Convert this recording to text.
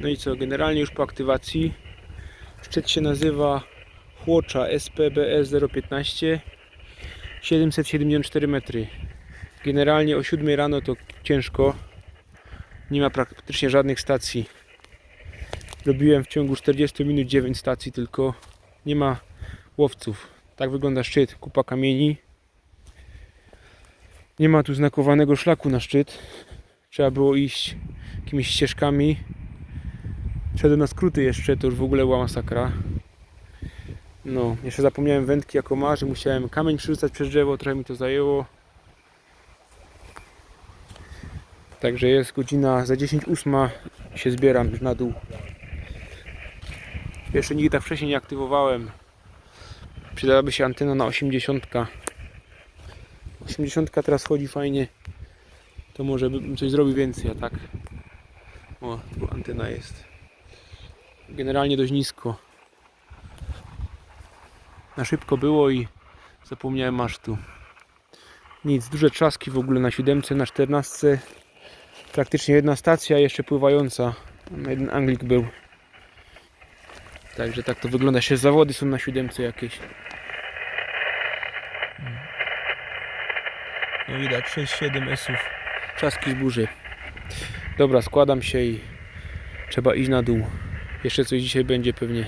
No i co, generalnie już po aktywacji szczyt się nazywa Chłocza SPBS 015 774 metry. Generalnie o 7 rano to ciężko. Nie ma praktycznie żadnych stacji. Robiłem w ciągu 40 minut 9 stacji tylko. Nie ma łowców. Tak wygląda szczyt. Kupa kamieni. Nie ma tu znakowanego szlaku na szczyt. Trzeba było iść jakimiś ścieżkami. Szedłem na skróty jeszcze, to już w ogóle była masakra. No, jeszcze zapomniałem wędki jako marzy, musiałem kamień przerzucać przez drzewo, trochę mi to zajęło. Także jest godzina za 10.08 się zbieram już na dół. Jeszcze nigdy tak wcześniej nie aktywowałem. Przydałaby się antena na 80. 80 teraz chodzi fajnie. To może bym coś zrobił więcej, a tak. O, tu antena jest. Generalnie dość nisko. Na szybko było i zapomniałem masztu. Nic, duże trzaski w ogóle na siódemce, na 14. Praktycznie jedna stacja jeszcze pływająca. Tam jeden Anglik był. Także tak to wygląda. Jeszcze zawody są na siódemce jakieś. No widać 6-7 esów. Trzaski z burzy. Dobra, składam się i trzeba iść na dół. Jeszcze coś dzisiaj będzie pewnie.